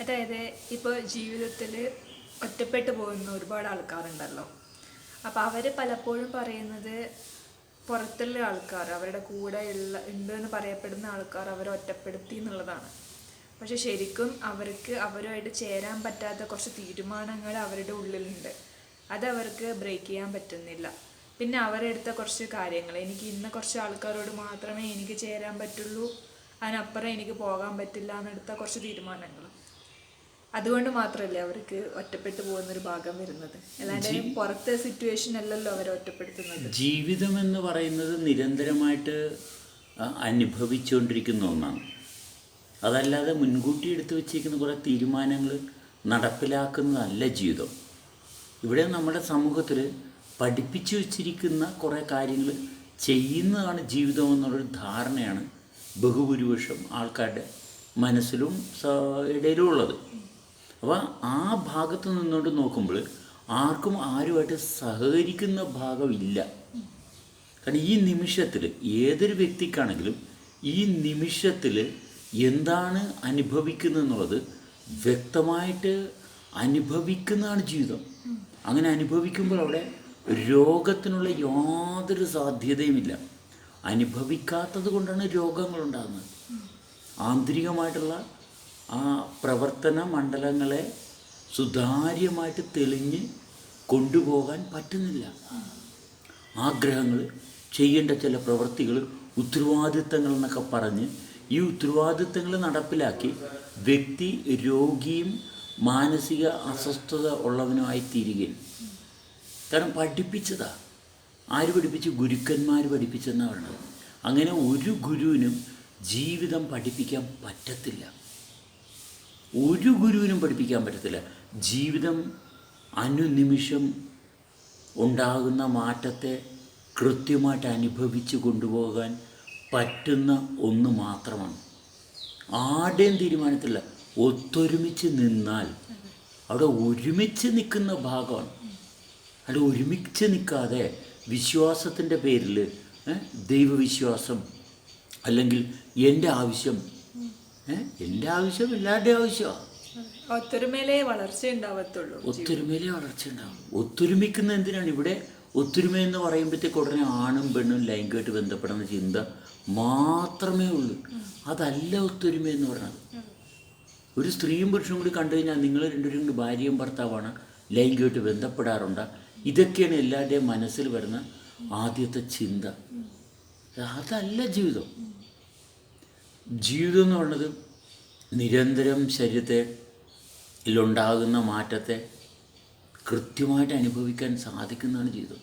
അതായത് ഇപ്പോൾ ജീവിതത്തിൽ ഒറ്റപ്പെട്ടു പോകുന്ന ഒരുപാട് ആൾക്കാരുണ്ടല്ലോ. അപ്പോൾ അവർ പലപ്പോഴും പറയുന്നത് പുറത്തുള്ള ആൾക്കാർ അവരുടെ കൂടെ ഉള്ള ഉണ്ട് എന്ന് പറയപ്പെടുന്ന ആൾക്കാർ അവരെ ഒറ്റപ്പെടുത്തി എന്നുള്ളതാണ്. പക്ഷെ ശരിക്കും അവർക്ക് അവരുമായിട്ട് ചേരാൻ പറ്റാത്ത കുറച്ച് തീരുമാനങ്ങൾ അവരുടെ ഉള്ളിലുണ്ട്. അത് അവർക്ക് ബ്രേക്ക് ചെയ്യാൻ പറ്റുന്നില്ല. പിന്നെ അവരെടുത്ത കുറച്ച് കാര്യങ്ങൾ എനിക്ക് ഇന്ന കുറച്ച് ആൾക്കാരോട് മാത്രമേ എനിക്ക് ചേരാൻ പറ്റുള്ളൂ അതിനപ്പുറം എനിക്ക് പോകാൻ പറ്റില്ല എന്നെടുത്ത കുറച്ച് തീരുമാനങ്ങൾ. അതുകൊണ്ട് മാത്രമല്ലേ അവർക്ക് ഒറ്റപ്പെട്ടു പോകുന്ന ഒരു ഭാഗം വരുന്നത്. പുറത്തെ സിറ്റുവേഷൻ അല്ലല്ലോ അവരെ ഒറ്റപ്പെടുത്തുന്നത്. ജീവിതം എന്ന് പറയുന്നത് നിരന്തരമായിട്ട് അനുഭവിച്ചുകൊണ്ടിരിക്കുന്ന ഒന്നാണ്. അതല്ലാതെ മുൻകൂട്ടി എടുത്തു വെച്ചിരിക്കുന്ന കുറേ തീരുമാനങ്ങൾ നടപ്പിലാക്കുന്നതല്ല ജീവിതം. ഇവിടെ നമ്മുടെ സമൂഹത്തിൽ പഠിപ്പിച്ചു വച്ചിരിക്കുന്ന കുറേ കാര്യങ്ങൾ ചെയ്യുന്നതാണ് ജീവിതം എന്നുള്ളൊരു ധാരണയാണ് ബഹുഭൂരിപക്ഷം ആൾക്കാരുടെ മനസ്സിലും ഇടയിലും ഉള്ളത് അപ്പോൾ ആ ഭാഗത്ത് നിന്നുകൊണ്ട് നോക്കുമ്പോൾ ആർക്കും ആരുമായിട്ട് സഹകരിക്കുന്ന ഭാഗമില്ല. കാരണം ഈ നിമിഷത്തിൽ ഏതൊരു വ്യക്തിക്കാണെങ്കിലും ഈ നിമിഷത്തിൽ എന്താണ് അനുഭവിക്കുന്നത് എന്നുള്ളത് വ്യക്തമായിട്ട് അനുഭവിക്കുന്നതാണ് ജീവിതം. അങ്ങനെ അനുഭവിക്കുമ്പോൾ അവിടെ രോഗത്തിനുള്ള യാതൊരു സാധ്യതയുമില്ല. അനുഭവിക്കാത്തത് കൊണ്ടാണ് രോഗങ്ങളുണ്ടാകുന്നത്. ആന്തരികമായിട്ടുള്ള ആ പ്രവർത്തന മണ്ഡലങ്ങളെ സുതാര്യമായിട്ട് തെളിഞ്ഞ് കൊണ്ടുപോകാൻ പറ്റുന്നില്ല. ആഗ്രഹങ്ങൾ ചെയ്യേണ്ട ചില പ്രവൃത്തികൾ ഉത്തരവാദിത്തങ്ങൾ എന്നൊക്കെ പറഞ്ഞ് ഈ ഉത്തരവാദിത്തങ്ങൾ നടപ്പിലാക്കി വ്യക്തി രോഗിയും മാനസിക അസ്വസ്ഥത ഉള്ളവനുമായി തീരുകയും കാരണം പഠിപ്പിച്ചതാ. ആര് പഠിപ്പിച്ചു? ഗുരുക്കന്മാർ പഠിപ്പിച്ചെന്നാണ് അങ്ങനെ ഒരു ഗുരുവിനും ജീവിതം പഠിപ്പിക്കാൻ പറ്റത്തില്ല. ഒരു ഗുരുവിനും പഠിപ്പിക്കാൻ പറ്റത്തില്ല. ജീവിതം അനുനിമിഷം ഉണ്ടാകുന്ന മാറ്റത്തെ കൃത്യമായിട്ട് അനുഭവിച്ച് കൊണ്ടുപോകാൻ പറ്റുന്ന ഒന്ന് മാത്രമാണ്. ആടേം തീരുമാനത്തില്ല ഒത്തൊരുമിച്ച് നിന്നാൽ. അവിടെ ഒരുമിച്ച് നിൽക്കുന്ന ഭാഗമാണ്. അവിടെ ഒരുമിച്ച് നിൽക്കാതെ വിശ്വാസത്തിന്റെ പേരിൽ ദൈവവിശ്വാസം അല്ലെങ്കിൽ എന്റെ ആവശ്യം എന്റെ ആവശ്യം എല്ലാവരുടെയും ആവശ്യമാണ് ഒത്തൊരുമയിലേ വളർച്ച ഉണ്ടാവത്തുള്ളൂ ഒത്തൊരുമയിലേ വളർച്ച ഉണ്ടാവും. ഒത്തൊരുമിക്കുന്ന എന്തിനാണ് ഇവിടെ? ഒത്തൊരുമ എന്ന് പറയുമ്പോഴത്തേക്ക് ഉടനെ ആണും പെണ്ണും ലൈംഗികമായിട്ട് ബന്ധപ്പെടുന്ന ചിന്ത മാത്രമേ ഉള്ളൂ. അതല്ല ഒത്തൊരുമ എന്ന് പറയുന്നത് ഒരു സ്ത്രീയും പുരുഷനും കൂടി കണ്ടു കഴിഞ്ഞാൽ നിങ്ങൾ രണ്ടുപേരും കൂടി ഭാര്യയും ഭർത്താവാണ് ലൈംഗികമായിട്ട് ബന്ധപ്പെടാറുണ്ട്. ഇതൊക്കെയാണ് എല്ലാവരുടെയും മനസ്സിൽ വരുന്ന ആദ്യത്തെ ചിന്ത. അതല്ല ജീവിതം. ജീവിതം എന്ന് പറയുന്നത് നിരന്തരം ശരീരത്തെ ിലുണ്ടാകുന്ന മാറ്റത്തെ കൃത്യമായിട്ട് അനുഭവിക്കാൻ സാധിക്കുന്നതാണ് ജീവിതം.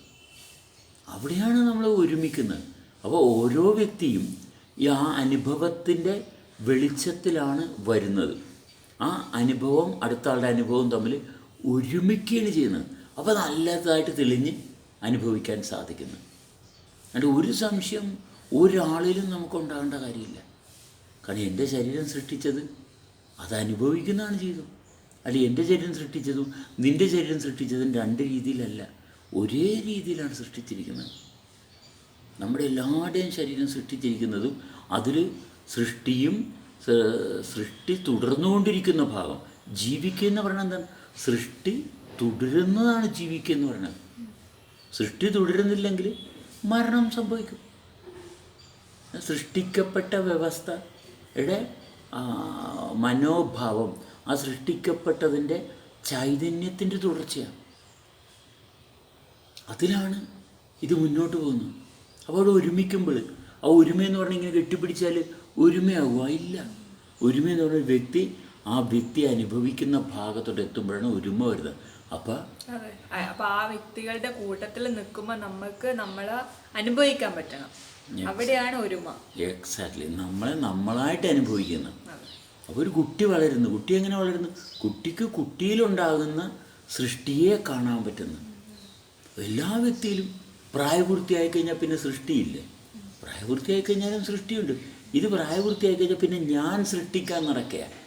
അവിടെയാണ് നമ്മൾ ഒരുമിക്കുന്നത്. അപ്പോൾ ഓരോ വ്യക്തിയും ഈ ആ അനുഭവത്തിന്റെ വെളിച്ചത്തിലാണ് വരുന്നത്. ആ അനുഭവം അടുത്ത ആളുടെ അനുഭവം തമ്മിൽ ഒരുമിക്കുകയാണ് ചെയ്യുന്നത്. അപ്പോൾ നല്ലതായിട്ട് തെളിഞ്ഞ് അനുഭവിക്കാൻ സാധിക്കുന്നു. അതുകൊണ്ട് ഒരു സംശയം ഒരാളിലും നമുക്ക് ഉണ്ടാകേണ്ട കാര്യമില്ല. കാരണം എന്റെ ശരീരം സൃഷ്ടിച്ചത്. അത് അനുഭവിക്കുന്നതാണ് ജീവിതം. അല്ല എന്റെ ശരീരം സൃഷ്ടിച്ചതും നിന്റെ ശരീരം സൃഷ്ടിച്ചതും രണ്ട് രീതിയിലല്ല. ഒരേ രീതിയിലാണ് സൃഷ്ടിച്ചിരിക്കുന്നത്. നമ്മുടെ എല്ലാവരുടെയും ശരീരം സൃഷ്ടിച്ചിരിക്കുന്നതും അതിൽ സൃഷ്ടിയും സൃഷ്ടി തുടർന്നുകൊണ്ടിരിക്കുന്ന ഭാഗം. ജീവിക്കുക എന്ന് പറയുന്നത് എന്താണ്? സൃഷ്ടി തുടരുന്നതാണ് ജീവിക്കുക എന്ന് പറയുന്നത് സൃഷ്ടി തുടരുന്നില്ലെങ്കിൽ മരണം സംഭവിക്കും. സൃഷ്ടിക്കപ്പെട്ട വ്യവസ്ഥയുടെ ആ, മനോഭാവം. ആ സൃഷ്ടിക്കപ്പെട്ടതിന്റെ ചൈതന്യത്തിന്റെ തുടർച്ചയാണ്. അതിലാണ് ഇത് മുന്നോട്ട് പോകുന്നത്. അപ്പോൾ അവിടെ ഒരുമിക്കുമ്പോൾ ആ ഒരുമയെന്ന് പറഞ്ഞാൽ ഇങ്ങനെ കെട്ടിപ്പിടിച്ചാൽ ഒരുമയാവുക ഇല്ല. ഒരുമയെന്ന് പറഞ്ഞ വ്യക്തി ആ വ്യക്തി അനുഭവിക്കുന്ന ഭാഗത്തോട്ട് എത്തുമ്പോഴാണ് ഒരുമ വരുന്നത്. അപ്പോൾ അപ്പോൾ ആ- അപ്പൊ ആ വ്യക്തികളുടെ കൂട്ടത്തിൽ നിൽക്കുമ്പോൾ നമുക്ക് നമ്മളെ അനുഭവിക്കാൻ പറ്റണം. അവിടെയാണ് ഒരുമ. എക്സാക്ട്ലി നമ്മളെ നമ്മളായിട്ട് അനുഭവിക്കുന്നത് അപ്പൊ അപ്പോൾ ഒരു കുട്ടി വളരുന്നു. കുട്ടി എങ്ങനെ വളരുന്നു? കുട്ടിക്ക് കുട്ടിയിലുണ്ടാകുന്ന സൃഷ്ടിയെ കാണാൻ പറ്റുന്നു. എല്ലാ വ്യക്തിയിലും പ്രായപൂർത്തിയായി കഴിഞ്ഞാൽ പിന്നെ സൃഷ്ടിയില്ല. പ്രായപൂർത്തിയായി കഴിഞ്ഞാലും സൃഷ്ടിയുണ്ട്. ഇത് പ്രായപൂർത്തിയായി കഴിഞ്ഞാൽ പിന്നെ ഞാൻ സൃഷ്ടിക്കാൻ നടക്കുക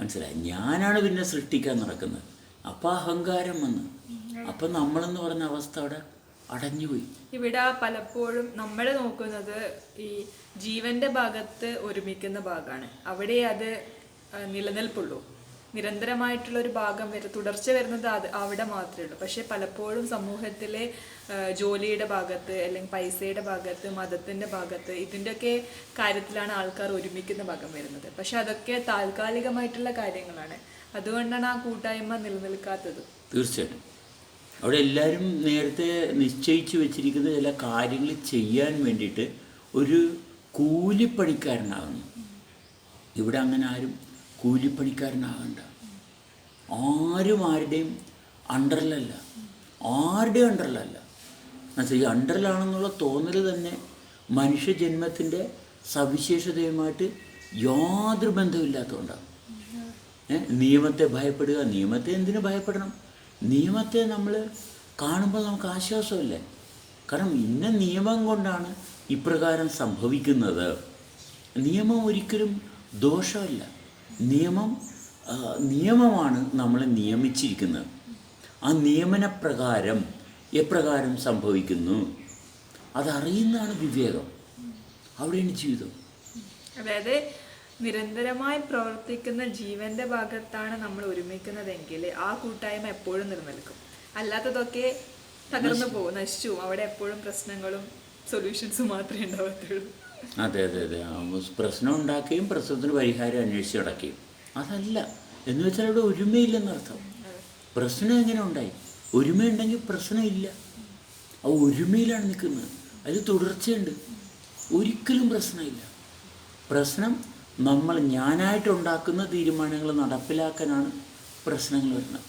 മനസ്സിലായി? ഞാനാണ് പിന്നെ സൃഷ്ടിക്കാൻ നടക്കുന്നത്. അപ്പം അഹങ്കാരം വന്ന്. അപ്പം നമ്മളെന്ന് പറഞ്ഞ അവസ്ഥ അവിടെ അടഞ്ഞുപോയി. ഇവിടെ പലപ്പോഴും നമ്മൾ നോക്കുന്നത് ഈ ജീവന്റെ ഭാഗത്ത് ഒരുമിക്കുന്ന ഭാഗമാണ് അവിടെ അത് നിലനിൽപ്പുള്ളൂ. നിരന്തരമായിട്ടുള്ള ഒരു ഭാഗം വരെ തുടർച്ച വരുന്നത് അത് അവിടെ മാത്രമേ ഉള്ളൂ. പക്ഷെ പലപ്പോഴും സമൂഹത്തിലെ ജോലിയുടെ ഭാഗത്ത് അല്ലെങ്കിൽ പൈസയുടെ ഭാഗത്ത് മതത്തിന്റെ ഭാഗത്ത് ഇതിന്റെയൊക്കെ കാര്യത്തിലാണ് ആൾക്കാർ ഒരുമിക്കുന്ന ഭാഗം വരുന്നത്. പക്ഷെ അതൊക്കെ താൽക്കാലികമായിട്ടുള്ള കാര്യങ്ങളാണ്. അതുകൊണ്ടാണ് ആ കൂട്ടായ്മ നിലനിൽക്കാത്തത്. തീർച്ചയായിട്ടും. അവിടെ എല്ലാവരും നേരത്തെ നിശ്ചയിച്ചു വെച്ചിരിക്കുന്ന ചില കാര്യങ്ങൾ ചെയ്യാൻ വേണ്ടിയിട്ട് ഒരു കൂലിപ്പണിക്കാരനാകുന്നു ഇവിടെ അങ്ങനെ ആരും കൂലിപ്പണിക്കാരനാകണ്ട. ആരും ആരുടെയും അണ്ടറിലല്ല. ആരുടെയും അണ്ടറിലല്ല. എന്നുവെച്ചാൽ ഈ അണ്ടറിലാണെന്നുള്ള തോന്നൽ തന്നെ മനുഷ്യജന്മത്തിന്റെ സവിശേഷതയുമായിട്ട് യാതൊരു ബന്ധമില്ലാത്തതുകൊണ്ടാണ്? നിയമത്തെ ഭയപ്പെടുക. നിയമത്തെ എന്തിനു ഭയപ്പെടണം? നിയമത്തെ നമ്മൾ കാണുമ്പോൾ നമുക്ക് ആശ്വാസമല്ലേ? കാരണം ഇന്ന നിയമം കൊണ്ടാണ് ഇപ്രകാരം സംഭവിക്കുന്നത്. നിയമം ഒരിക്കലും ദോഷമല്ല. നിയമം നിയമമാണ് നമ്മളെ നിയമിച്ചിരിക്കുന്നത്. ആ നിയമനപ്രകാരം എപ്രകാരം സംഭവിക്കുന്നു? അതറിയുന്നതാണ് വിവേകം. അവിടെയാണ് ജീവിതം. അതായത് നിരന്തരമായി പ്രവർത്തിക്കുന്ന ജീവന്റെ ഭാഗത്താണ് നമ്മൾ ഒരുമിക്കുന്നതെങ്കിൽ ആ കൂട്ടായ്മ എപ്പോഴും നിലനിൽക്കും. അല്ലാത്തതൊക്കെ തകർന്നു പോകും നശിച്ചു അവിടെ എപ്പോഴും പ്രശ്നങ്ങളും സൊല്യൂഷൻസും മാത്രമേ ഉണ്ടാവത്തുള്ളൂ. അതെ അതെ അതെ. പ്രശ്നം ഉണ്ടാക്കുകയും പ്രശ്നത്തിന് പരിഹാരം അന്വേഷിച്ച് നടക്കുകയും അതല്ല. എന്ന് വെച്ചാൽ അവിടെ ഒരുമയില്ലെന്നർത്ഥം പ്രശ്നം എങ്ങനെ ഉണ്ടായി? ഒരുമയുണ്ടെങ്കിൽ പ്രശ്നമില്ല. ആ ഒരുമയിലാണ് നിൽക്കുന്നത്. അതിൽ തുടർച്ചയുണ്ട്. ഒരിക്കലും പ്രശ്നമില്ല. പ്രശ്നം നമ്മൾ ഞാനായിട്ടുണ്ടാക്കുന്ന തീരുമാനങ്ങൾ നടപ്പിലാക്കാനാണ് പ്രശ്നങ്ങൾ വരുന്നത്.